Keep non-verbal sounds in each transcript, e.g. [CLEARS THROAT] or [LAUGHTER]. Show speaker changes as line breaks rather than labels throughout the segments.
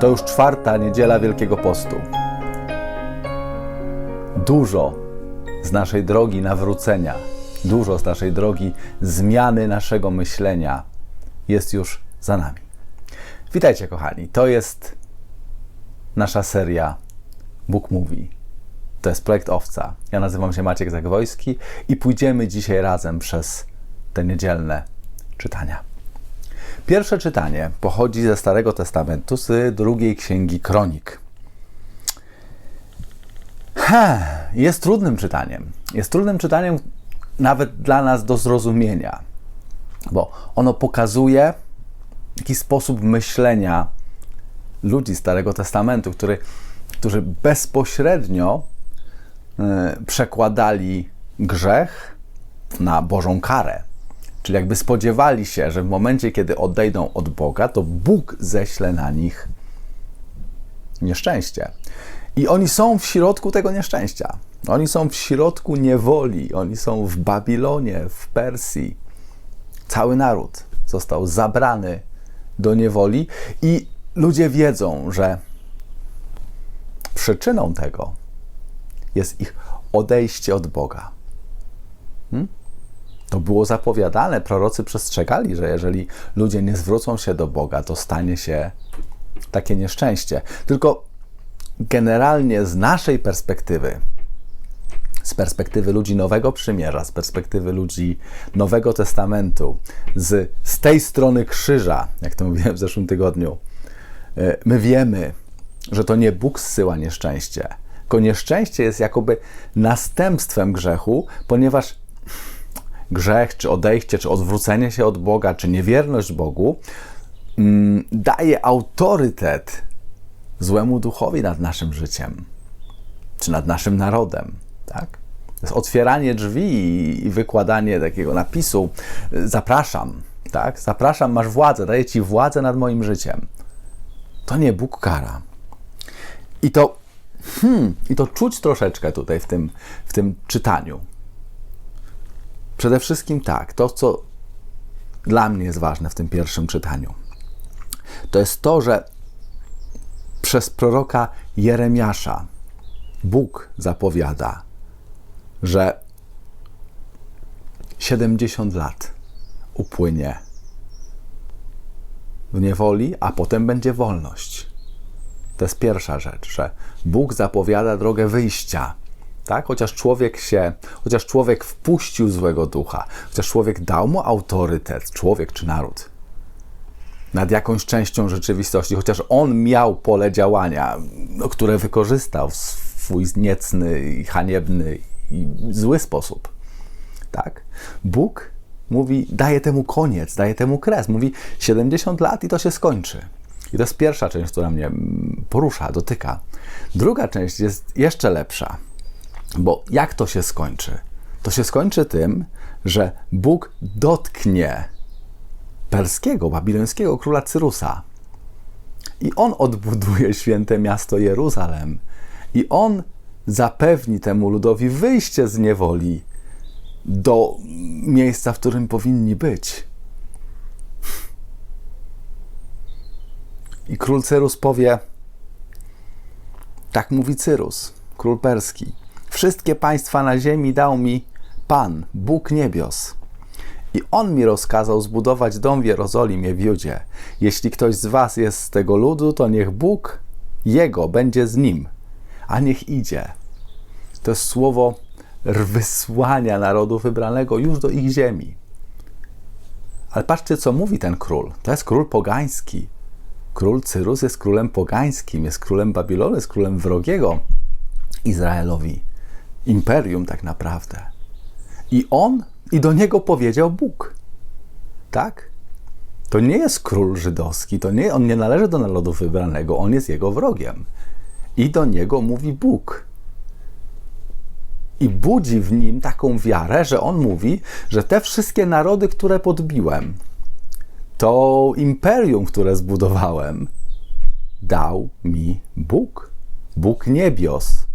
To już czwarta niedziela Wielkiego Postu. Dużo z naszej drogi nawrócenia, dużo z naszej drogi zmiany naszego myślenia jest już za nami. Witajcie, kochani. To jest nasza seria Bóg Mówi. To jest projekt Owca. Ja nazywam się Maciek Zagwojski i pójdziemy dzisiaj razem przez te niedzielne czytania. Pierwsze czytanie pochodzi ze Starego Testamentu, z drugiej księgi Kronik. Ha, jest trudnym czytaniem. Jest trudnym czytaniem nawet dla nas do zrozumienia, bo ono pokazuje jakiś sposób myślenia ludzi Starego Testamentu, który, którzy bezpośrednio y, przekładali grzech na Bożą karę. Czyli jakby spodziewali się, że w momencie, kiedy odejdą od Boga, to Bóg ześle na nich nieszczęście. I oni są w środku tego nieszczęścia. Oni są w środku niewoli, oni są w Babilonie, w Persji. Cały naród został zabrany do niewoli i ludzie wiedzą, że przyczyną tego jest ich odejście od Boga. Hmm? To było zapowiadane, prorocy przestrzegali, że jeżeli ludzie nie zwrócą się do Boga, to stanie się takie nieszczęście. Tylko generalnie z naszej perspektywy, z perspektywy ludzi Nowego Przymierza, z perspektywy ludzi Nowego Testamentu, z, z tej strony krzyża, jak to mówiłem w zeszłym tygodniu, e, my wiemy, że to nie Bóg zsyła nieszczęście, tylko nieszczęście jest jakoby następstwem grzechu, ponieważ grzech, czy odejście, czy odwrócenie się od Boga, czy niewierność Bogu mm, daje autorytet złemu duchowi nad naszym życiem, czy nad naszym narodem, tak? To jest otwieranie drzwi i wykładanie takiego napisu zapraszam, tak? Zapraszam, masz władzę, daję ci władzę nad moim życiem. To nie Bóg kara. I to, hmm, i to czuć troszeczkę tutaj w tym, w tym czytaniu. Przede wszystkim tak, to co dla mnie jest ważne w tym pierwszym czytaniu, to jest to, że przez proroka Jeremiasza Bóg zapowiada, że 70 lat upłynie w niewoli, a potem będzie wolność. To jest pierwsza rzecz, że Bóg zapowiada drogę wyjścia tak? Chociaż człowiek się, chociaż człowiek wpuścił złego ducha, chociaż człowiek dał mu autorytet, człowiek czy naród, nad jakąś częścią rzeczywistości, chociaż on miał pole działania, no, które wykorzystał w swój niecny, haniebny i zły sposób. Tak? Bóg mówi, daje temu koniec, daje temu kres. Mówi 70 lat i to się skończy. I to jest pierwsza część, która mnie porusza, dotyka. Druga część jest jeszcze lepsza. Bo jak to się skończy? To się skończy tym, że Bóg dotknie perskiego, babilońskiego króla Cyrusa. I on odbuduje święte miasto Jeruzalem. I on zapewni temu ludowi wyjście z niewoli do miejsca, w którym powinni być. I król Cyrus powie: Tak mówi Cyrus, król perski. Wszystkie państwa na ziemi dał mi Pan, Bóg niebios. I On mi rozkazał zbudować dom w Jerozolimie w Judzie. Jeśli ktoś z was jest z tego ludu, to niech Bóg jego będzie z nim, a niech idzie. To jest słowo wysłania narodu wybranego już do ich ziemi. Ale patrzcie, co mówi ten król. To jest król pogański. Król Cyrus jest królem pogańskim, jest królem Babilonu, jest królem wrogiego Izraelowi imperium tak naprawdę. I on, i do niego powiedział Bóg. Tak? To nie jest król żydowski, to nie, on nie należy do narodu wybranego, on jest jego wrogiem. I do niego mówi Bóg. I budzi w nim taką wiarę, że on mówi, że te wszystkie narody, które podbiłem, to imperium, które zbudowałem, dał mi Bóg. Bóg niebios.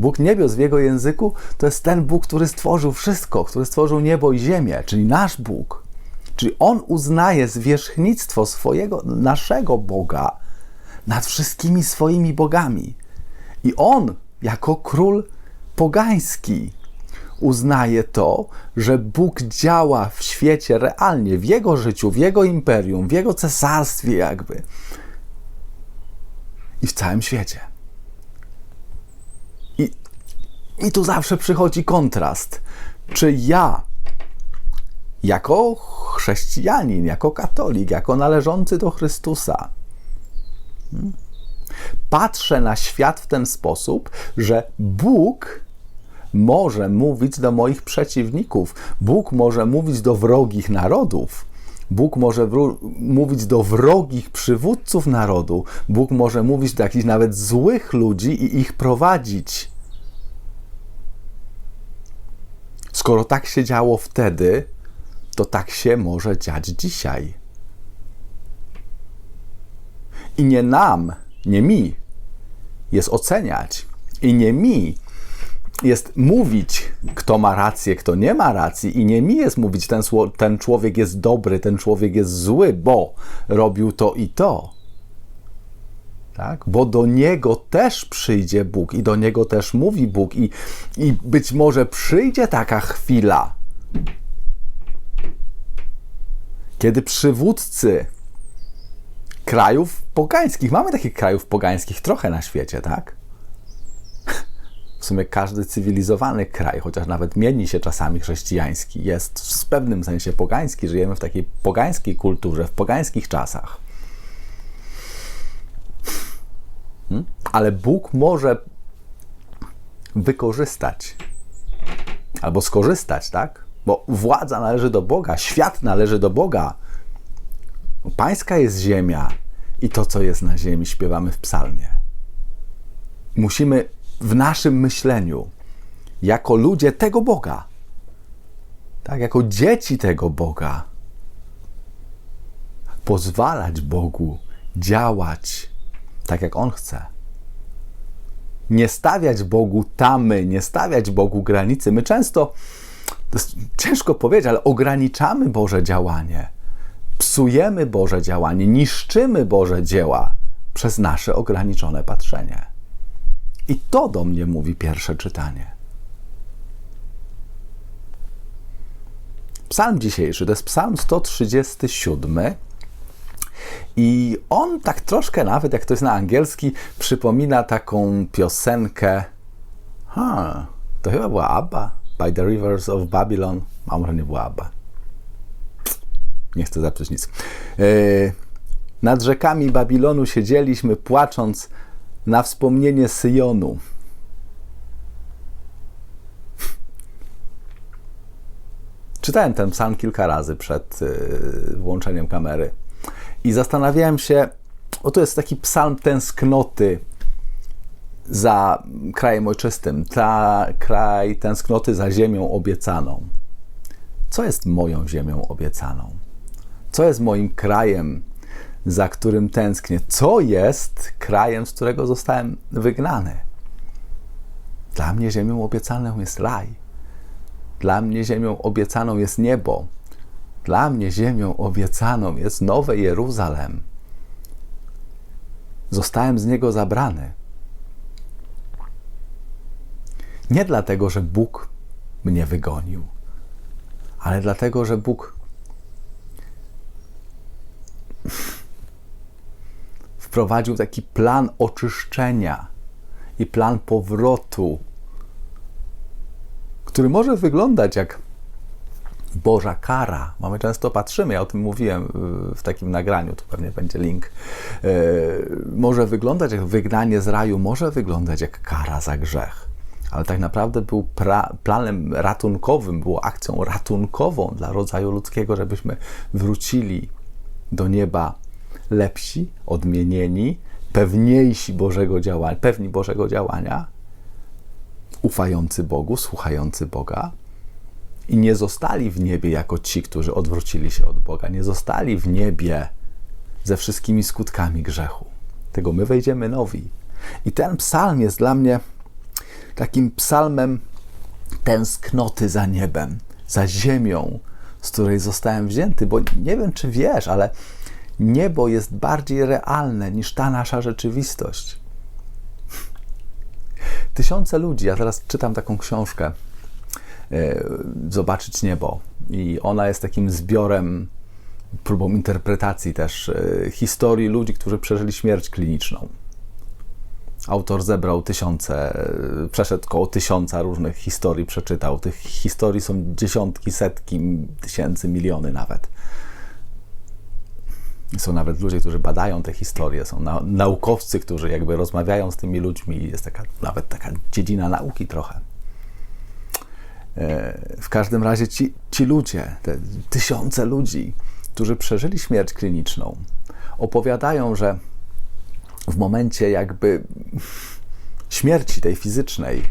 Bóg niebios w jego języku to jest ten Bóg, który stworzył wszystko, który stworzył niebo i ziemię, czyli nasz Bóg. Czyli on uznaje zwierzchnictwo swojego, naszego Boga nad wszystkimi swoimi bogami. I on, jako król pogański, uznaje to, że Bóg działa w świecie realnie, w jego życiu, w jego imperium, w jego cesarstwie, jakby. I w całym świecie. I, i tu zawsze przychodzi kontrast. Czy ja, jako chrześcijanin, jako katolik, jako należący do Chrystusa, hmm, patrzę na świat w ten sposób, że Bóg może mówić do moich przeciwników, Bóg może mówić do wrogich narodów. Bóg może mówić do wrogich przywódców narodu. Bóg może mówić do jakichś nawet złych ludzi i ich prowadzić. Skoro tak się działo wtedy, to tak się może dziać dzisiaj. I nie nam, nie mi jest oceniać, i nie mi jest mówić, kto ma rację, kto nie ma racji, i nie mi jest mówić, ten, ten człowiek jest dobry, ten człowiek jest zły, bo robił to i to. Tak? Bo do niego też przyjdzie Bóg i do niego też mówi Bóg, i, i być może przyjdzie taka chwila, kiedy przywódcy krajów pogańskich, mamy takich krajów pogańskich trochę na świecie, tak? W sumie każdy cywilizowany kraj, chociaż nawet mieni się czasami chrześcijański, jest w pewnym sensie pogański. Żyjemy w takiej pogańskiej kulturze, w pogańskich czasach. Ale Bóg może wykorzystać albo skorzystać, tak? Bo władza należy do Boga, świat należy do Boga. Pańska jest ziemia i to, co jest na ziemi, śpiewamy w psalmie. Musimy w naszym myśleniu, jako ludzie tego Boga, tak, jako dzieci tego Boga, pozwalać Bogu działać tak, jak On chce. Nie stawiać Bogu tamy, nie stawiać Bogu granicy. My często, ciężko powiedzieć, ale ograniczamy Boże działanie. Psujemy Boże działanie, niszczymy Boże dzieła przez nasze ograniczone patrzenie. I to do mnie mówi pierwsze czytanie. Psalm dzisiejszy to jest Psalm 137. I on tak troszkę nawet, jak to jest na angielski, przypomina taką piosenkę. Ha, to chyba była Abba. By the Rivers of Babylon. A może nie była Abba. Nie chcę zaprzeć nic. Yy, nad rzekami Babilonu siedzieliśmy, płacząc na wspomnienie Syjonu. Czytałem ten psalm kilka razy przed y, włączeniem kamery i zastanawiałem się, o to jest taki psalm tęsknoty za krajem ojczystym, ta kraj tęsknoty za ziemią obiecaną. Co jest moją ziemią obiecaną? Co jest moim krajem za którym tęsknię. Co jest krajem, z którego zostałem wygnany? Dla mnie ziemią obiecaną jest raj. Dla mnie ziemią obiecaną jest niebo. Dla mnie ziemią obiecaną jest Nowe Jeruzalem. Zostałem z niego zabrany. Nie dlatego, że Bóg mnie wygonił, ale dlatego, że Bóg wprowadził taki plan oczyszczenia i plan powrotu, który może wyglądać jak Boża kara. Mamy często patrzymy, ja o tym mówiłem w takim nagraniu, tu pewnie będzie link. E, może wyglądać jak wygnanie z raju, może wyglądać jak kara za grzech. Ale tak naprawdę był planem ratunkowym, było akcją ratunkową dla rodzaju ludzkiego, żebyśmy wrócili do nieba lepsi, odmienieni, pewniejsi Bożego działania, pewni Bożego działania, ufający Bogu, słuchający Boga i nie zostali w niebie jako ci, którzy odwrócili się od Boga, nie zostali w niebie ze wszystkimi skutkami grzechu. Tego my wejdziemy nowi. I ten psalm jest dla mnie takim psalmem tęsknoty za niebem, za ziemią, z której zostałem wzięty, bo nie wiem, czy wiesz, ale Niebo jest bardziej realne niż ta nasza rzeczywistość. Tysiące ludzi, ja teraz czytam taką książkę, Zobaczyć niebo, i ona jest takim zbiorem, próbą interpretacji też e, historii ludzi, którzy przeżyli śmierć kliniczną. Autor zebrał tysiące, e, przeszedł koło tysiąca różnych historii, przeczytał. Tych historii są dziesiątki, setki, tysięcy, miliony nawet. Są nawet ludzie, którzy badają te historie, są na, naukowcy, którzy jakby rozmawiają z tymi ludźmi. Jest taka, nawet taka dziedzina nauki trochę. E, w każdym razie ci, ci ludzie, te tysiące ludzi, którzy przeżyli śmierć kliniczną, opowiadają, że w momencie jakby śmierci tej fizycznej,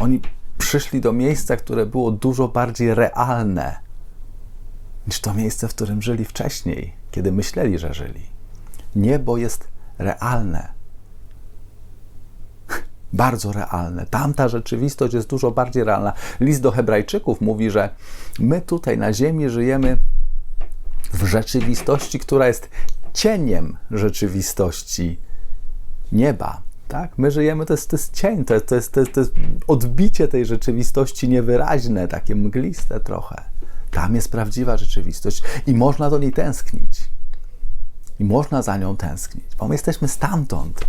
oni przyszli do miejsca, które było dużo bardziej realne niż to miejsce, w którym żyli wcześniej, kiedy myśleli, że żyli. Niebo jest realne. Bardzo realne. Tamta rzeczywistość jest dużo bardziej realna. List do Hebrajczyków mówi, że my tutaj na Ziemi żyjemy w rzeczywistości, która jest cieniem rzeczywistości nieba. Tak? My żyjemy, to jest, to jest cień, to jest, to, jest, to, jest, to jest odbicie tej rzeczywistości niewyraźne, takie mgliste trochę. Tam jest prawdziwa rzeczywistość i można do niej tęsknić. I można za nią tęsknić, bo my jesteśmy stamtąd.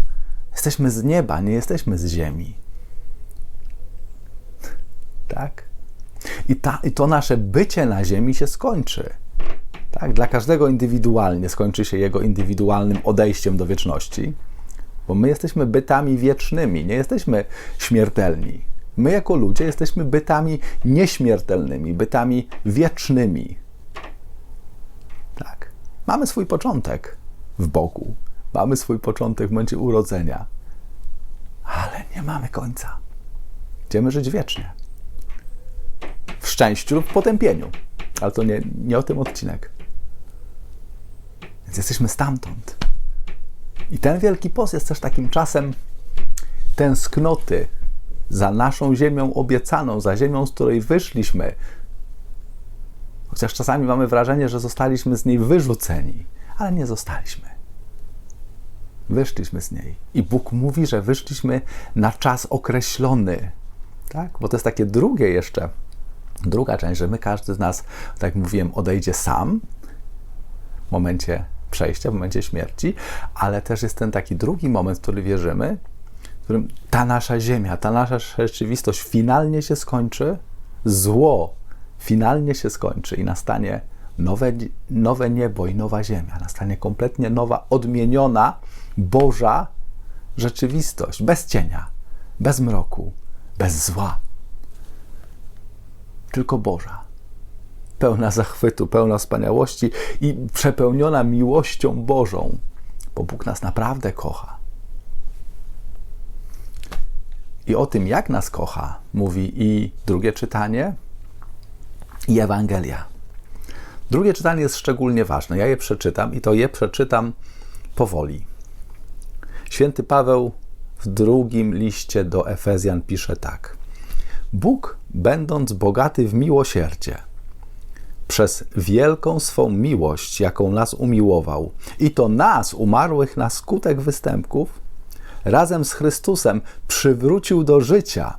Jesteśmy z nieba, nie jesteśmy z ziemi. Tak? I, ta, I to nasze bycie na ziemi się skończy. Tak? Dla każdego indywidualnie skończy się jego indywidualnym odejściem do wieczności, bo my jesteśmy bytami wiecznymi, nie jesteśmy śmiertelni. My, jako ludzie, jesteśmy bytami nieśmiertelnymi, bytami wiecznymi. Tak. Mamy swój początek w Bogu, mamy swój początek w momencie urodzenia, ale nie mamy końca. Będziemy żyć wiecznie. W szczęściu lub potępieniu. Ale to nie, nie o tym odcinek. Więc jesteśmy stamtąd. I ten Wielki Post jest też takim czasem tęsknoty za naszą ziemią obiecaną, za ziemią, z której wyszliśmy. Chociaż czasami mamy wrażenie, że zostaliśmy z niej wyrzuceni, ale nie zostaliśmy. Wyszliśmy z niej. I Bóg mówi, że wyszliśmy na czas określony. Tak? Bo to jest takie drugie jeszcze, druga część, że my, każdy z nas, tak jak mówiłem, odejdzie sam w momencie przejścia, w momencie śmierci, ale też jest ten taki drugi moment, w który wierzymy, w którym ta nasza ziemia, ta nasza rzeczywistość finalnie się skończy, zło finalnie się skończy i nastanie nowe, nowe niebo i nowa ziemia, nastanie kompletnie nowa, odmieniona, Boża rzeczywistość, bez cienia, bez mroku, bez zła, tylko Boża pełna zachwytu, pełna wspaniałości i przepełniona miłością Bożą, bo Bóg nas naprawdę kocha. I o tym, jak nas kocha, mówi i drugie czytanie, i Ewangelia. Drugie czytanie jest szczególnie ważne. Ja je przeczytam i to je przeczytam powoli. Święty Paweł w drugim liście do Efezjan pisze tak: Bóg, będąc bogaty w miłosierdzie, przez wielką swą miłość, jaką nas umiłował, i to nas, umarłych na skutek występków, razem z Chrystusem przywrócił do życia.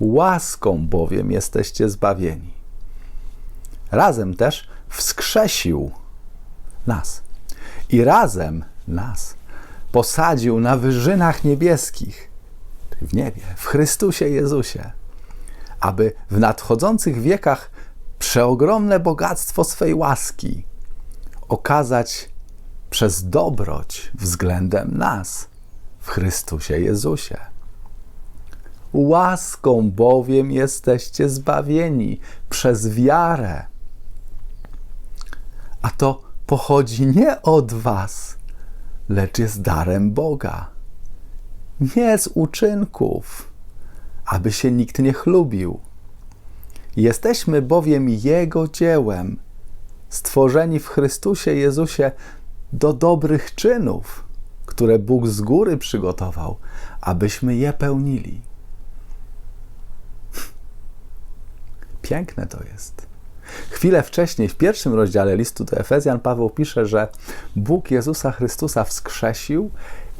Łaską bowiem jesteście zbawieni. Razem też wskrzesił nas i razem nas posadził na wyżynach niebieskich, w niebie, w Chrystusie Jezusie, aby w nadchodzących wiekach przeogromne bogactwo swej łaski okazać przez dobroć względem nas w Chrystusie Jezusie. Łaską bowiem jesteście zbawieni przez wiarę. A to pochodzi nie od Was, lecz jest darem Boga. Nie z uczynków, aby się nikt nie chlubił. Jesteśmy bowiem Jego dziełem, stworzeni w Chrystusie Jezusie do dobrych czynów, które Bóg z góry przygotował, abyśmy je pełnili. [LAUGHS] Piękne to jest. Chwilę wcześniej, w pierwszym rozdziale listu do Efezjan, Paweł pisze, że Bóg Jezusa Chrystusa wskrzesił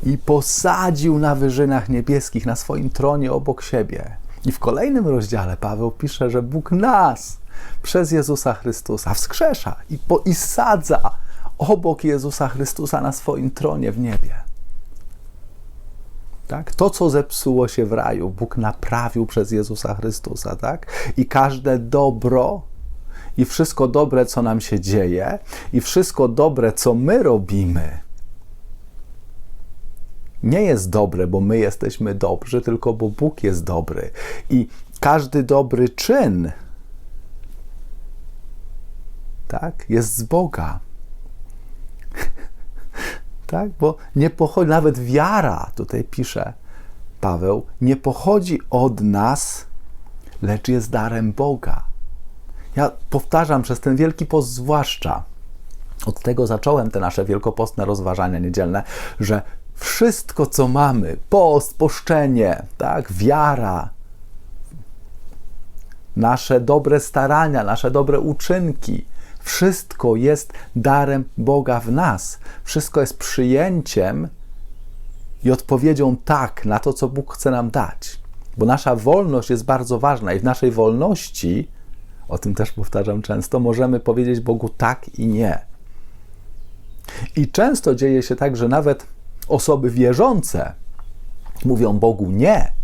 i posadził na wyżynach niebieskich, na swoim tronie obok siebie. I w kolejnym rozdziale Paweł pisze, że Bóg nas przez Jezusa Chrystusa wskrzesza i, po, i sadza obok Jezusa Chrystusa na swoim tronie w niebie. Tak? To, co zepsuło się w raju, Bóg naprawił przez Jezusa Chrystusa. Tak? I każde dobro, i wszystko dobre, co nam się dzieje, i wszystko dobre, co my robimy, nie jest dobre, bo my jesteśmy dobrzy, tylko bo Bóg jest dobry. I każdy dobry czyn tak, jest z Boga. [LAUGHS] tak, bo nie pochodzi, nawet wiara, tutaj pisze Paweł, nie pochodzi od nas, lecz jest darem Boga. Ja powtarzam przez ten wielki post, zwłaszcza od tego zacząłem te nasze wielkopostne rozważania niedzielne, że wszystko, co mamy, post, poszczenie, tak, wiara, nasze dobre starania, nasze dobre uczynki, wszystko jest darem Boga w nas. Wszystko jest przyjęciem i odpowiedzią tak na to, co Bóg chce nam dać. Bo nasza wolność jest bardzo ważna i w naszej wolności, o tym też powtarzam często, możemy powiedzieć Bogu tak i nie. I często dzieje się tak, że nawet osoby wierzące mówią Bogu nie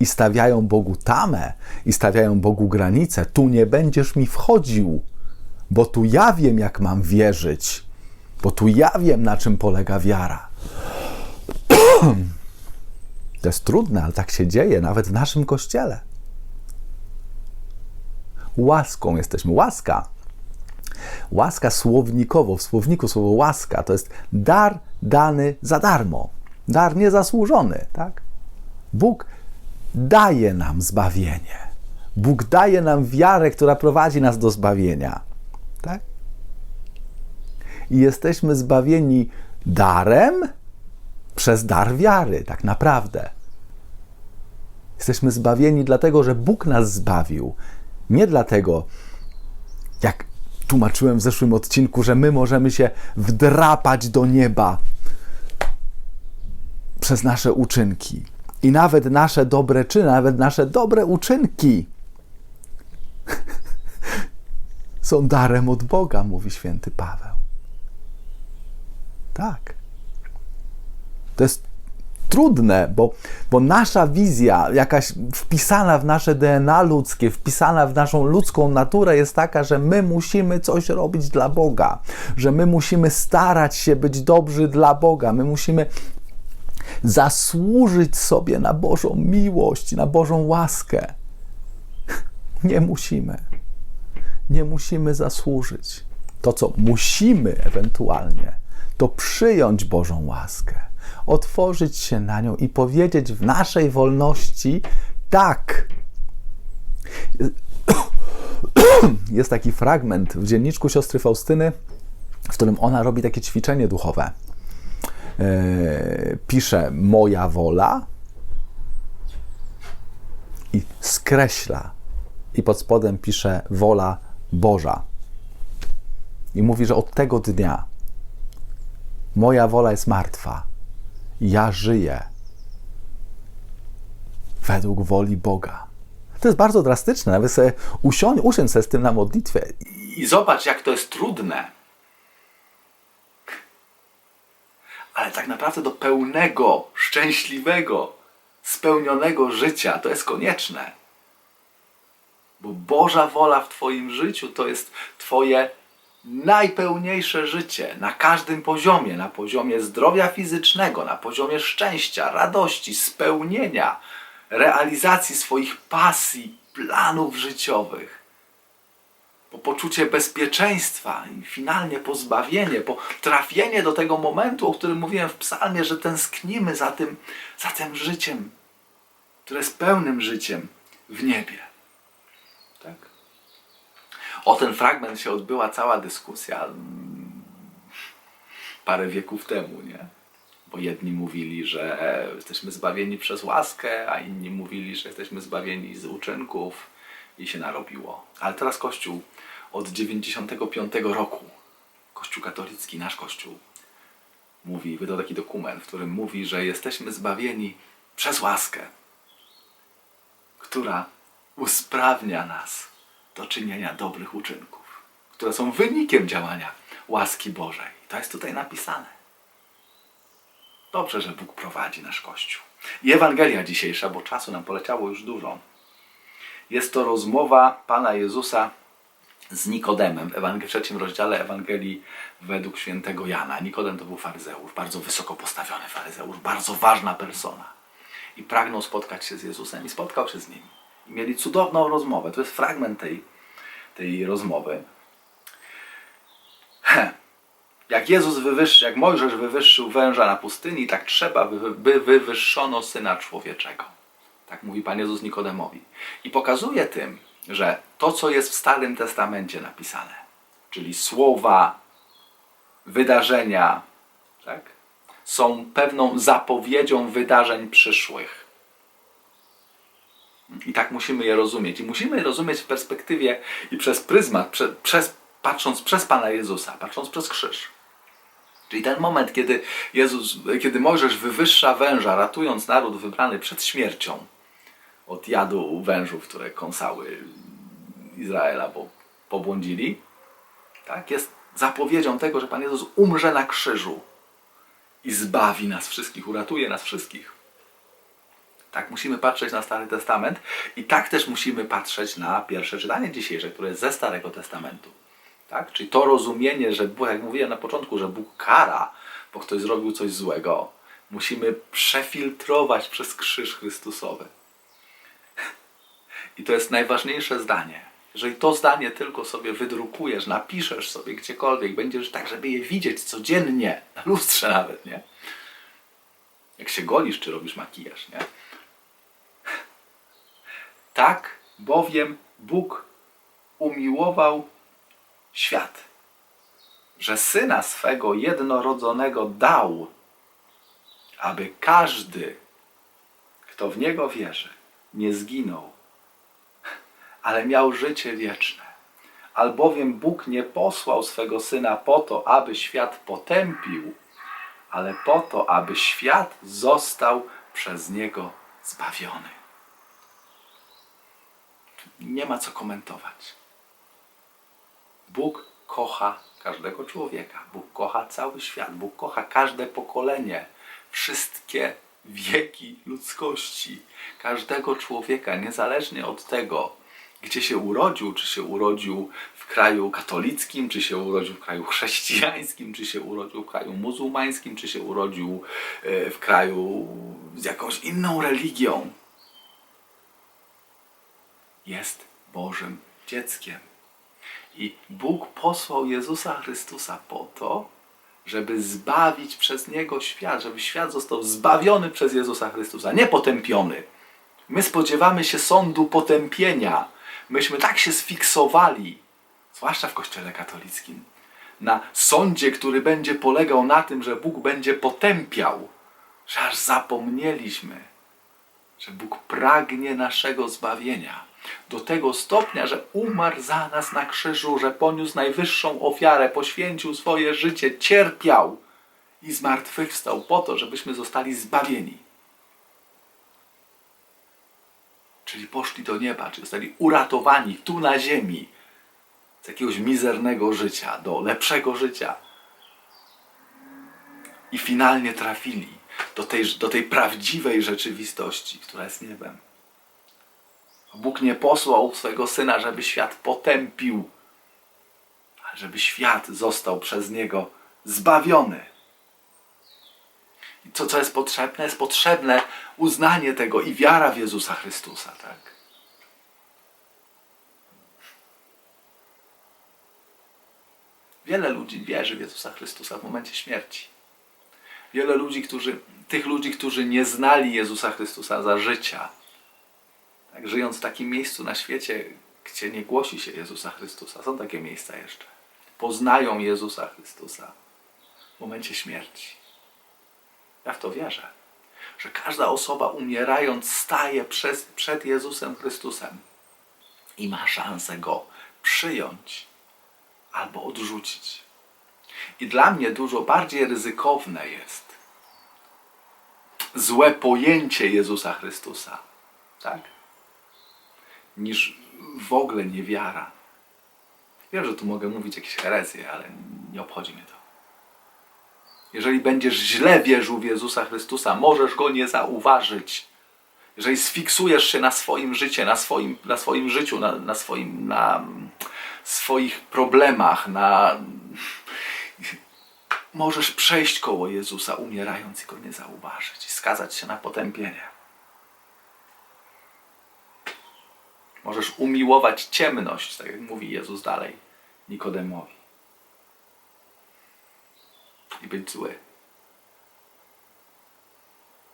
i stawiają Bogu tamę, i stawiają Bogu granice. Tu nie będziesz mi wchodził, bo tu ja wiem, jak mam wierzyć, bo tu ja wiem, na czym polega wiara. [CLEARS THROAT] To jest trudne, ale tak się dzieje, nawet w naszym kościele. Łaską jesteśmy. Łaska. Łaska słownikowo, w słowniku słowo łaska to jest dar dany za darmo. Dar niezasłużony, tak? Bóg daje nam zbawienie. Bóg daje nam wiarę, która prowadzi nas do zbawienia. Tak? I jesteśmy zbawieni darem przez dar wiary, tak naprawdę. Jesteśmy zbawieni dlatego, że Bóg nas zbawił. Nie dlatego, jak tłumaczyłem w zeszłym odcinku, że my możemy się wdrapać do nieba przez nasze uczynki. I nawet nasze dobre czyny, nawet nasze dobre uczynki [LAUGHS] są darem od Boga, mówi święty Paweł. Tak. To jest trudne, bo, bo nasza wizja, jakaś wpisana w nasze DNA ludzkie, wpisana w naszą ludzką naturę, jest taka, że my musimy coś robić dla Boga, że my musimy starać się być dobrzy dla Boga, my musimy zasłużyć sobie na Bożą miłość, na Bożą łaskę. Nie musimy. Nie musimy zasłużyć. To, co musimy ewentualnie, to przyjąć Bożą łaskę, otworzyć się na nią i powiedzieć w naszej wolności tak. [CLEARS THROAT] Jest taki fragment w dzienniczku siostry Faustyny, w którym ona robi takie ćwiczenie duchowe. E, pisze moja wola i skreśla. I pod spodem pisze wola Boża. I mówi, że od tego dnia moja wola jest martwa. Ja żyję według woli Boga. To jest bardzo drastyczne. Nawet sobie usiądź, usiądź sobie z tym na modlitwę i zobacz, jak to jest trudne. Ale tak naprawdę do pełnego, szczęśliwego, spełnionego życia to jest konieczne. Bo Boża wola w Twoim życiu to jest Twoje najpełniejsze życie na każdym poziomie, na poziomie zdrowia fizycznego, na poziomie szczęścia, radości, spełnienia, realizacji swoich pasji, planów życiowych. Po poczucie bezpieczeństwa i finalnie pozbawienie, po trafienie do tego momentu, o którym mówiłem w psalmie, że tęsknimy za tym, za tym życiem, które jest pełnym życiem w niebie. O ten fragment się odbyła cała dyskusja mm, parę wieków temu, nie? Bo jedni mówili, że jesteśmy zbawieni przez łaskę, a inni mówili, że jesteśmy zbawieni z uczynków. i się narobiło. Ale teraz Kościół od 95 roku, Kościół katolicki, nasz Kościół, mówi, wydał taki dokument, w którym mówi, że jesteśmy zbawieni przez łaskę, która usprawnia nas do czynienia dobrych uczynków, które są wynikiem działania łaski Bożej. To jest tutaj napisane. Dobrze, że Bóg prowadzi nasz Kościół. I Ewangelia dzisiejsza, bo czasu nam poleciało już dużo. Jest to rozmowa Pana Jezusa z Nikodemem w trzecim rozdziale Ewangelii według świętego Jana. Nikodem to był faryzeusz, bardzo wysoko postawiony faryzeusz, bardzo ważna persona. I pragnął spotkać się z Jezusem i spotkał się z nim. I mieli cudowną rozmowę. To jest fragment tej, tej rozmowy. Jak Jezus wywyższył, jak Mojżesz wywyższył węża na pustyni, tak trzeba, by, by wywyższono Syna Człowieczego. Tak mówi Pan Jezus Nikodemowi. I pokazuje tym, że to, co jest w Starym Testamencie napisane, czyli słowa, wydarzenia, tak, są pewną zapowiedzią wydarzeń przyszłych. I tak musimy je rozumieć. I musimy je rozumieć w perspektywie i przez pryzmat, prze, przez, patrząc przez Pana Jezusa, patrząc przez krzyż. Czyli ten moment, kiedy Jezus, kiedy Mojżesz wywyższa węża, ratując naród wybrany przed śmiercią od jadu wężów, które kąsały Izraela, bo pobłądzili, tak, jest zapowiedzią tego, że Pan Jezus umrze na krzyżu i zbawi nas wszystkich, uratuje nas wszystkich. Tak musimy patrzeć na Stary Testament i tak też musimy patrzeć na pierwsze czytanie dzisiejsze, które jest ze Starego Testamentu. Tak? Czyli to rozumienie, że Bóg, jak mówiłem na początku, że Bóg kara, bo ktoś zrobił coś złego, musimy przefiltrować przez krzyż Chrystusowy. I to jest najważniejsze zdanie. Jeżeli to zdanie tylko sobie wydrukujesz, napiszesz sobie gdziekolwiek, będziesz tak, żeby je widzieć codziennie, na lustrze nawet, nie? Jak się golisz, czy robisz makijaż, nie? Tak bowiem Bóg umiłował świat, że syna swego jednorodzonego dał, aby każdy, kto w niego wierzy, nie zginął, ale miał życie wieczne. Albowiem Bóg nie posłał swego syna po to, aby świat potępił, ale po to, aby świat został przez niego zbawiony. Nie ma co komentować. Bóg kocha każdego człowieka. Bóg kocha cały świat. Bóg kocha każde pokolenie, wszystkie wieki ludzkości, każdego człowieka, niezależnie od tego, gdzie się urodził, czy się urodził w kraju katolickim, czy się urodził w kraju chrześcijańskim, czy się urodził w kraju muzułmańskim, czy się urodził e, w kraju z jakąś inną religią. Jest Bożym dzieckiem. I Bóg posłał Jezusa Chrystusa po to, żeby zbawić przez Niego świat, żeby świat został zbawiony przez Jezusa Chrystusa, nie potępiony. My spodziewamy się sądu potępienia. Myśmy tak się sfiksowali, zwłaszcza w Kościele katolickim, na sądzie, który będzie polegał na tym, że Bóg będzie potępiał, że aż zapomnieliśmy, że Bóg pragnie naszego zbawienia do tego stopnia, że umarł za nas na krzyżu, że poniósł najwyższą ofiarę, poświęcił swoje życie, cierpiał i zmartwychwstał po to, żebyśmy zostali zbawieni. Czyli poszli do nieba, czyli zostali uratowani tu na ziemi z jakiegoś mizernego życia do lepszego życia. I finalnie trafili do tej, do tej prawdziwej rzeczywistości, która jest niebem. Bóg nie posłał swojego syna, żeby świat potępił, ale żeby świat został przez niego zbawiony. I to, co jest potrzebne? Jest potrzebne uznanie tego i wiara w Jezusa Chrystusa, tak? Wiele ludzi wierzy w Jezusa Chrystusa w momencie śmierci. Wiele ludzi, którzy, tych ludzi, którzy nie znali Jezusa Chrystusa za życia, tak, żyjąc w takim miejscu na świecie, gdzie nie głosi się Jezusa Chrystusa, są takie miejsca jeszcze, poznają Jezusa Chrystusa w momencie śmierci. Ja w to wierzę, że każda osoba umierając staje przez, przed Jezusem Chrystusem i ma szansę go przyjąć albo odrzucić. I dla mnie dużo bardziej ryzykowne jest złe pojęcie Jezusa Chrystusa, tak? Niż w ogóle niewiara. Wiem, że tu mogę mówić jakieś herezje, ale nie obchodzi mnie to. Jeżeli będziesz źle wierzył w Jezusa Chrystusa, możesz go nie zauważyć. Jeżeli sfiksujesz się na swoim życiu, na swoim, na swoim życiu, na, na, swoim, na swoich problemach, na... Możesz przejść koło Jezusa, umierając i go nie zauważyć i skazać się na potępienie. Możesz umiłować ciemność, tak jak mówi Jezus dalej Nikodemowi. I być zły.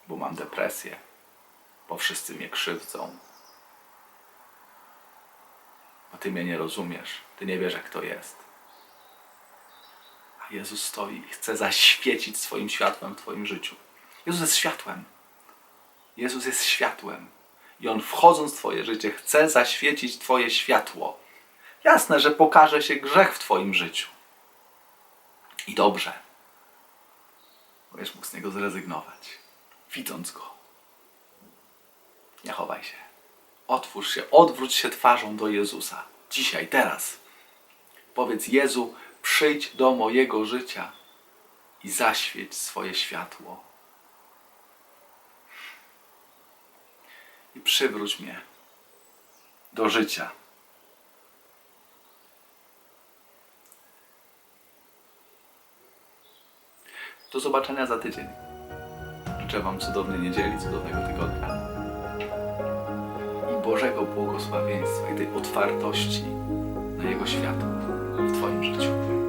Bo mam depresję, bo wszyscy mnie krzywdzą. Bo ty mnie nie rozumiesz, ty nie wiesz, jak to jest. A Jezus stoi i chce zaświecić swoim światłem w Twoim życiu. Jezus jest światłem. Jezus jest światłem. I On wchodząc w Twoje życie chce zaświecić Twoje światło. Jasne, że pokaże się grzech w Twoim życiu. I dobrze. Będziesz mógł z niego zrezygnować. Widząc go. Nie chowaj się. Otwórz się, odwróć się twarzą do Jezusa. Dzisiaj, teraz. Powiedz Jezu, przyjdź do mojego życia i zaświeć swoje światło. I przywróć mnie do życia. Do zobaczenia za tydzień. Życzę Wam cudownej niedzieli, cudownego tygodnia i Bożego błogosławieństwa i tej otwartości na Jego światło w Twoim życiu.